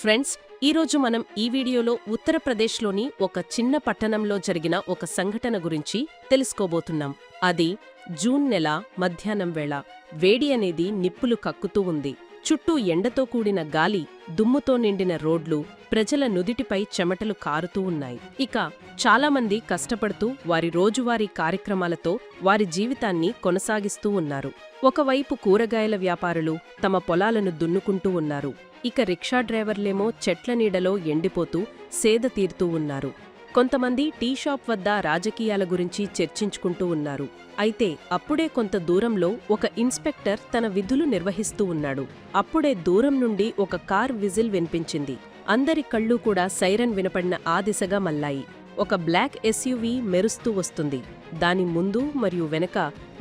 Friends ఈరోజు మనం ఈ వీడియోలో ఉత్తరప్రదేశ్లోని ఒక చిన్న పట్టణంలో జరిగిన ఒక సంఘటన గురించి తెలుసుకోబోతున్నాం. అది జూన్ నెల మధ్యాహ్నం వేళ. వేడి అనేది నిప్పులు కక్కుతూ ఉంది. చుట్టూ ఎండతో కూడిన గాలి దుమ్ముతో నిండిన రోడ్లు ప్రజల నుదిటిపై చెమటలు కారుతూ ఉన్నాయి. ఇక చాలామంది కష్టపడుతూ వారి రోజువారీ కార్యక్రమాలతో వారి జీవితాన్ని కొనసాగిస్తూ ఉన్నారు. ఒకవైపు కూరగాయల వ్యాపారులు తమ పొలాలను దున్నుకుంటూ ఉన్నారు. ఇక రిక్షా డ్రైవర్లేమో చెట్ల నీడలో ఎండిపోతూ సేద తీరుతూ ఉన్నారు. కొంతమంది టీ షాప్ వద్ద రాజకీయాల గురించి చర్చించుకుంటూ ఉన్నారు. అయితే అప్పుడే కొంత దూరంలో ఒక ఇన్స్పెక్టర్ తన విధులు నిర్వహిస్తూ ఉన్నాడు. అప్పుడే దూరం నుండి ఒక కార్ విజిల్ వినిపించింది. అందరి కళ్ళు కూడా సైరన్ వినపడిన ఆ దిశగా మల్లాయి ఒక బ్లాక్ ఎస్యూవీ మెరుస్తూ వస్తుంది. దాని ముందు మరియు వెనక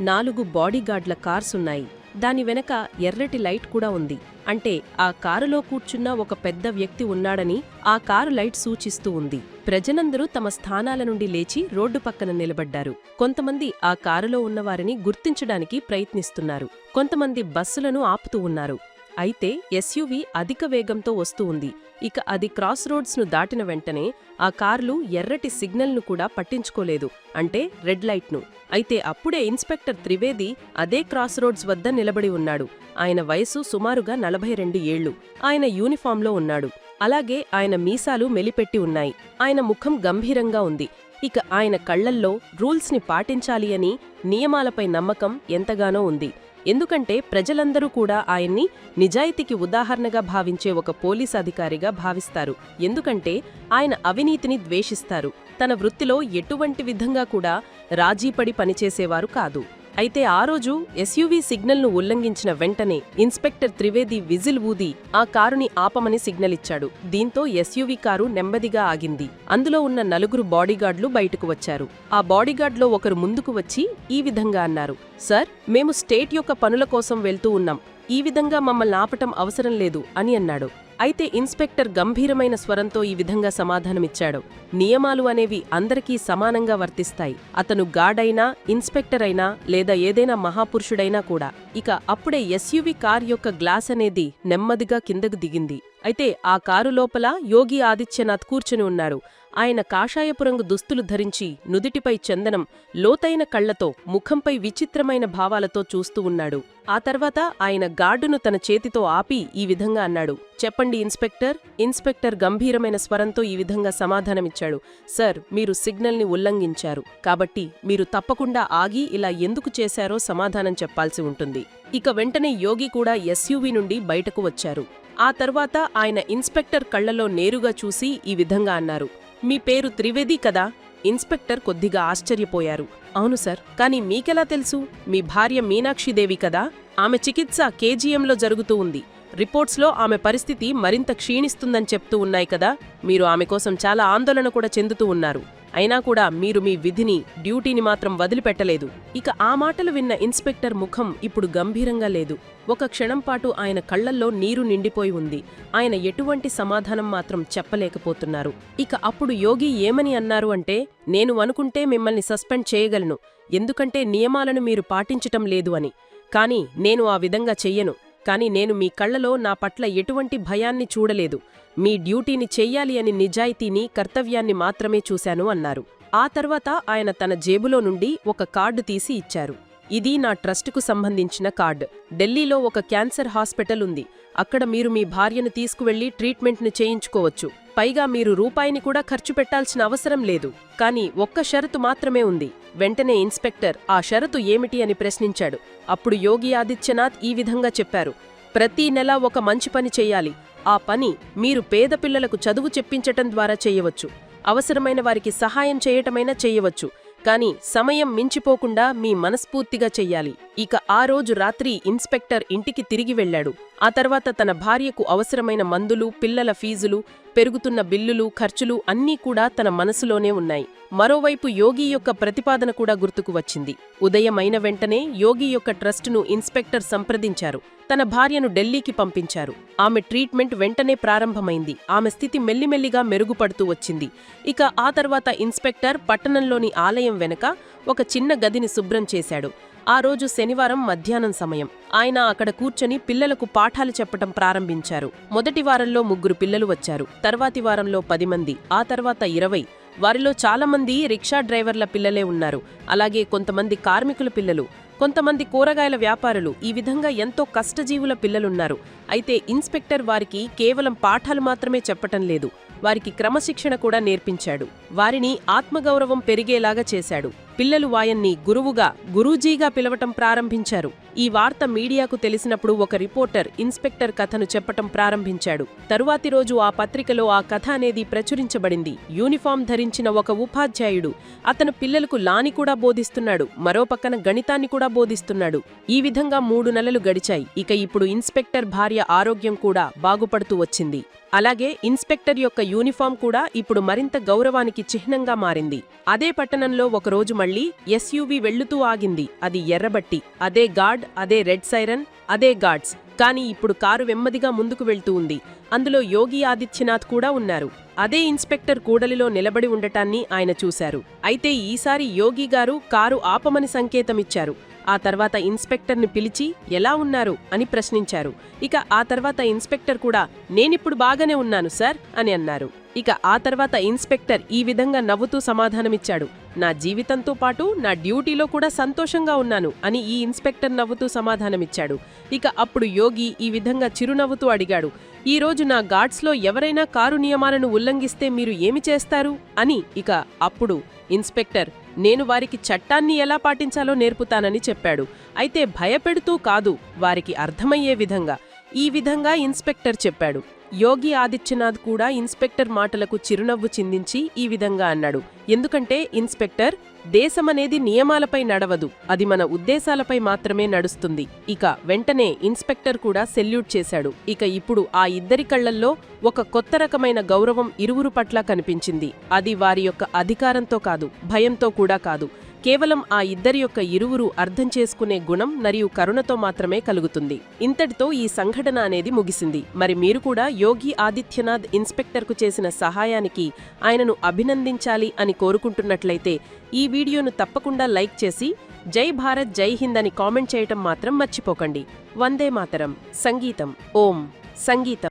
నాలుగు బాడీగార్డ్ల కార్స్ ఉన్నాయి. దాని వెనక ఎర్రటి లైట్ కూడా ఉంది. అంటే ఆ కారులో కూర్చున్న ఒక పెద్ద వ్యక్తి ఉన్నాడని ఆ కారు లైట్ సూచిస్తూ ఉంది. ప్రజలందరూ తమ స్థానాల నుండి లేచి రోడ్డు పక్కన నిలబడ్డారు. కొంతమంది ఆ కారులో ఉన్నవారిని గుర్తించడానికి ప్రయత్నిస్తున్నారు. కొంతమంది బస్సులను ఆపుతూ ఉన్నారు. అయితే ఎస్యూవీ అధిక వేగంతో వస్తూ ఉంది. ఇక అది క్రాస్ రోడ్స్ను దాటిన వెంటనే ఆ కార్లు ఎర్రటి సిగ్నల్ను కూడా పట్టించుకోలేదు. అంటే రెడ్ లైట్ను. అయితే అప్పుడే ఇన్స్పెక్టర్ త్రివేది అదే క్రాస్ రోడ్స్ వద్ద నిలబడి ఉన్నాడు. ఆయన వయసు సుమారుగా నలభై రెండు ఏళ్ళు ఆయన యూనిఫామ్లో ఉన్నాడు. అలాగే ఆయన మీసాలు మెలిపెట్టి ఉన్నాయి. ఆయన ముఖం గంభీరంగా ఉంది. ఇక ఆయన కళ్ళల్లో రూల్స్ని పాటించాలి అని నియమాలపై నమ్మకం ఎంతగానో ఉంది. ఎందుకంటే ప్రజలందరూ కూడా ఆయన్ని నిజాయితీకి ఉదాహరణగా భావించే ఒక పోలీస్ అధికారిగా భావిస్తారు. ఎందుకంటే ఆయన అవినీతిని ద్వేషిస్తారు. తన వృత్తిలో ఎటువంటి విధంగా కూడా రాజీపడి పనిచేసేవారు కాదు. అయితే ఆ రోజు ఎస్యూవీ సిగ్నల్ను ఉల్లంఘించిన వెంటనే ఇన్స్పెక్టర్ త్రివేది విజిల్ ఊది ఆ కారుని ఆపమని సిగ్నల్ ఇచ్చాడు దీంతో ఎస్యూవీ కారు నెమ్మదిగా ఆగింది. అందులో ఉన్న నలుగురు బాడీగార్డ్లు బయటకు వచ్చారు. ఆ బాడీగార్డ్లో ఒకరు ముందుకు వచ్చి ఈ విధంగా అన్నారు. సార్ మేము స్టేట్ యొక్క పనుల కోసం వెళ్తూ ఉన్నాం. ఈ విధంగా మమ్మల్ని ఆపటం అవసరం లేదు అని అన్నాడు. అయితే ఇన్స్పెక్టర్ గంభీరమైన స్వరంతో ఈ విధంగా సమాధానమిచ్చాడు. నియమాలు అనేవి అందరికీ సమానంగా వర్తిస్తాయి. అతను గార్డైనా ఇన్స్పెక్టర్ అయినా లేదా ఏదైనా మహాపురుషుడైనా కూడా ఇక అప్పుడే ఎస్యూవి కార్ యొక్క గ్లాస్ అనేది నెమ్మదిగా కిందకు దిగింది. అయితే ఆ కారు లోపల యోగి ఆదిత్యనాథ్ కూర్చుని ఉన్నారు. ఆయన కాషాయపు రంగు దుస్తులు ధరించి నుదిటిపై చందనం లోతైన కళ్ళతో ముఖంపై విచిత్రమైన భావాలతో చూస్తూ ఉన్నాడు. ఆ తర్వాత ఆయన గార్డును తన చేతితో ఆపి ఈ విధంగా అన్నాడు. చెప్పండి ఇన్స్పెక్టర్. ఇన్స్పెక్టర్ గంభీరమైన స్వరంతో ఈ విధంగా సమాధానమిచ్చాడు. సర్ మీరు సిగ్నల్ని ఉల్లంఘించారు. కాబట్టి మీరు తప్పకుండా ఆగి ఇలా ఎందుకు చేశారో సమాధానం చెప్పాల్సి ఉంటుంది. ఇక వెంటనే యోగి కూడా ఎస్యూవీ నుండి బయటకు వచ్చారు. ఆ తర్వాత ఆయన ఇన్స్పెక్టర్ కళ్ళలో నేరుగా చూసి ఈ విధంగా అన్నారు. మీ పేరు త్రివేది కదా? ఇన్స్పెక్టర్ కొద్దిగా ఆశ్చర్యపోయారు. అవును సార్. కానీ మీకెలా తెలుసు? మీ భార్య మీనాక్షిదేవి కదా? ఆమె చికిత్స కేజీఎంలో జరుగుతూ ఉంది. రిపోర్ట్స్లో ఆమె పరిస్థితి మరింత క్షీణిస్తుందని చెప్తూ ఉన్నాయి కదా? మీరు ఆమె కోసం చాలా ఆందోళన కూడా చెందుతూ ఉన్నారు. అయినా కూడా మీరు మీ విధిని డ్యూటీని మాత్రం వదిలిపెట్టలేదు. ఇక ఆ మాటలు విన్న ఇన్స్పెక్టర్ ముఖం ఇప్పుడు గంభీరంగా లేదు. ఒక క్షణం పాటు ఆయన కళ్ళల్లో నీరు నిండిపోయి ఉంది. ఆయన ఎటువంటి సమాధానం మాత్రం చెప్పలేకపోతున్నారు. ఇక అప్పుడు యోగి ఏమని అన్నారు అంటే నేను అనుకుంటే మిమ్మల్ని సస్పెండ్ చేయగలను. ఎందుకంటే నియమాలను మీరు పాటించటం లేదు అని. కానీ నేను ఆ విధంగా చెయ్యను. కాని నేను మీ కళ్ళలో నా పట్ల ఎటువంటి భయాన్ని చూడలేదు. మీ డ్యూటీని చెయ్యాలి అని నిజాయితీని కర్తవ్యాన్ని మాత్రమే చూశాను అన్నారు. ఆ తర్వాత ఆయన తన జేబులో నుండి ఒక కార్డు తీసి ఇచ్చారు. ఇది నా ట్రస్టుకు సంబంధించిన కార్డు. ఢిల్లీలో ఒక క్యాన్సర్ హాస్పిటల్ ఉంది. అక్కడ మీరు మీ భార్యను తీసుకువెళ్ళి ట్రీట్మెంట్ను చేయించుకోవచ్చు. పైగా మీరు రూపాయిని కూడా ఖర్చు పెట్టాల్సిన అవసరం లేదు. కానీ ఒక్క షరతు మాత్రమే ఉంది. వెంటనే ఇన్స్పెక్టర్ ఆ షరతు ఏమిటి అని ప్రశ్నించాడు. అప్పుడు యోగి ఆదిత్యనాథ్ ఈ విధంగా చెప్పారు. ప్రతి నెల ఒక మంచి పని చెయ్యాలి ఆ పని మీరు పేద పిల్లలకు చదువు చెప్పించటం ద్వారా చేయవచ్చు. అవసరమైన వారికి సహాయం చేయటమైనా చేయవచ్చు. కాని సమయం మించిపోకుండా మీ మనస్ఫూర్తిగా చెయ్యాలి. ఇక ఆ రోజు రాత్రి ఇన్స్పెక్టర్ ఇంటికి తిరిగి వెళ్ళాడు ఆ తర్వాత తన భార్యకు అవసరమైన మందులు పిల్లల ఫీజులు పెరుగుతున్న బిల్లులు ఖర్చులు అన్నీ కూడా తన మనసులోనే ఉన్నాయి. మరోవైపు యోగి యొక్క ప్రతిపాదన కూడా గుర్తుకు వచ్చింది. ఉదయమైన వెంటనే యోగి యొక్క ట్రస్టును ఇన్స్పెక్టర్ సంప్రదించారు. తన భార్యను ఢిల్లీకి పంపించారు. ఆమె ట్రీట్మెంట్ వెంటనే ప్రారంభమైంది. ఆమె స్థితి మెల్లిమెల్లిగా మెరుగుపడుతూ వచ్చింది. ఇక ఆ తర్వాత ఇన్స్పెక్టర్ పట్టణంలోని ఆలయం వెనక ఒక చిన్న గదిని శుభ్రం చేశాడు. ఆ రోజు శనివారం మధ్యాహ్నం సమయం. ఆయన అక్కడ కూర్చొని పిల్లలకు పాఠాలు చెప్పటం ప్రారంభించారు. మొదటి వారంలో ముగ్గురు పిల్లలు వచ్చారు. తర్వాతి వారంలో పది మంది ఆ తర్వాత ఇరవై. వారిలో చాలామంది రిక్షా డ్రైవర్ల పిల్లలే ఉన్నారు. అలాగే కొంతమంది కార్మికుల పిల్లలు కొంతమంది కూరగాయల వ్యాపారులు. ఈ విధంగా ఎంతో కష్టజీవుల పిల్లలున్నారు. అయితే ఇన్స్పెక్టర్ వారికి కేవలం పాఠాలు మాత్రమే చెప్పటం లేదు. వారికి క్రమశిక్షణ కూడా నేర్పించాడు. వారిని ఆత్మగౌరవం పెరిగేలాగా చేశాడు. పిల్లలు వాయన్ని గురువుగా గురూజీగా పిలవటం ప్రారంభించారు. ఈ వార్త మీడియాకు తెలిసినప్పుడు ఒక రిపోర్టర్ ఇన్స్పెక్టర్ కథను చెప్పటం ప్రారంభించాడు. తరువాతి రోజు ఆ పత్రికలో ఆ కథ అనేది ప్రచురించబడింది. యూనిఫామ్ ధరించిన ఒక ఉపాధ్యాయుడు అతను పిల్లలకు లాని కూడా బోధిస్తున్నాడు మరో పక్కన గణితాన్ని కూడా బోధిస్తున్నాడు. ఈ విధంగా మూడు నెలలు గడిచాయి. ఇక ఇప్పుడు ఇన్స్పెక్టర్ భార్య ఆరోగ్యం కూడా బాగుపడుతూ వచ్చింది. అలాగే ఇన్స్పెక్టర్ యొక్క యూనిఫామ్ కూడా ఇప్పుడు మరింత గౌరవానికి చిహ్నంగా మారింది. అదే పట్టణంలో ఒకరోజు మళ్ళీ ఎస్యూవి వెళ్ళుతూ ఆగింది. అది ఎర్రబట్టి అదే గాడ్ అదే రెడ్ సైరన్ అదే గాడ్స్ కానీ ఇప్పుడు కారు వెమ్మదిగా ముందుకు వెళ్తూ ఉంది. అందులో యోగి ఆదిత్యనాథ్ కూడా ఉన్నారు. అదే ఇన్స్పెక్టర్ కూడలిలో నిలబడి ఉండటాన్ని ఆయన చూశారు. అయితే ఈసారి యోగి గారు కారు ఆపమని సంకేతమిచ్చారు. ఆ తర్వాత ఇన్స్పెక్టర్ని పిలిచి ఎలా ఉన్నారు అని ప్రశ్నించారు. ఇక ఆ తర్వాత ఇన్స్పెక్టర్ కూడా నేనిప్పుడు బాగానే ఉన్నాను సార్ అని అన్నారు. ఇక ఆ తర్వాత ఇన్స్పెక్టర్ ఈ విధంగా నవ్వుతూ సమాధానమిచ్చాడు. నా జీవితంతో పాటు నా డ్యూటీలో కూడా సంతోషంగా ఉన్నాను అని ఈ ఇన్స్పెక్టర్ నవ్వుతూ సమాధానమిచ్చాడు. ఇక అప్పుడు యోగి ఈ విధంగా చిరునవ్వుతూ అడిగాడు. ఈ రోజు నా గార్డ్స్లో ఎవరైనా కారు నియమాలను ఉల్లంఘిస్తే మీరు ఏమి చేస్తారు? అని ఇక అప్పుడు ఇన్స్పెక్టర్ నేను వారికి చట్టాన్ని ఎలా పాటించాలో నేర్పుతానని చెప్పాడు. అయితే భయపెడుతూ కాదు వారికి అర్థమయ్యే విధంగా. ఈ విధంగా ఇన్స్పెక్టర్ చెప్పాడు. యోగి ఆదిత్యనాథ్ కూడా ఇన్స్పెక్టర్ మాటలకు చిరునవ్వు చిందించి ఈ విధంగా అన్నాడు. ఎందుకంటే ఇన్స్పెక్టర్ దేశమనేది నియమాలపై నడవదు అది మన ఉద్దేశాలపై మాత్రమే నడుస్తుంది. ఇక వెంటనే ఇన్స్పెక్టర్ కూడా సెల్యూట్ చేశాడు. ఇక ఇప్పుడు ఆ ఇద్దరి కళ్ళల్లో ఒక కొత్త రకమైన గౌరవం ఇరువురు పట్ల కనిపించింది. అది వారి యొక్క అధికారంతో కాదు భయంతో కూడా కాదు. కేవలం ఆ ఇద్దరి యొక్క ఇరువురు అర్థం చేసుకునే గుణం మరియు కరుణతో మాత్రమే కలుగుతుంది. ఇంతటితో ఈ సంఘటన అనేది ముగిసింది. మరి మీరు కూడా యోగి ఆదిత్యనాథ్ ఇన్స్పెక్టర్కు చేసిన సహాయానికి ఆయనను అభినందించాలి అని కోరుకుంటున్నట్లయితే ఈ వీడియోను తప్పకుండా లైక్ చేసి జై భారత్ జై హింద్ అని కామెంట్ చేయటం మాత్రం మర్చిపోకండి. వందే మాతరం. సంగీతం. ఓం. సంగీతం.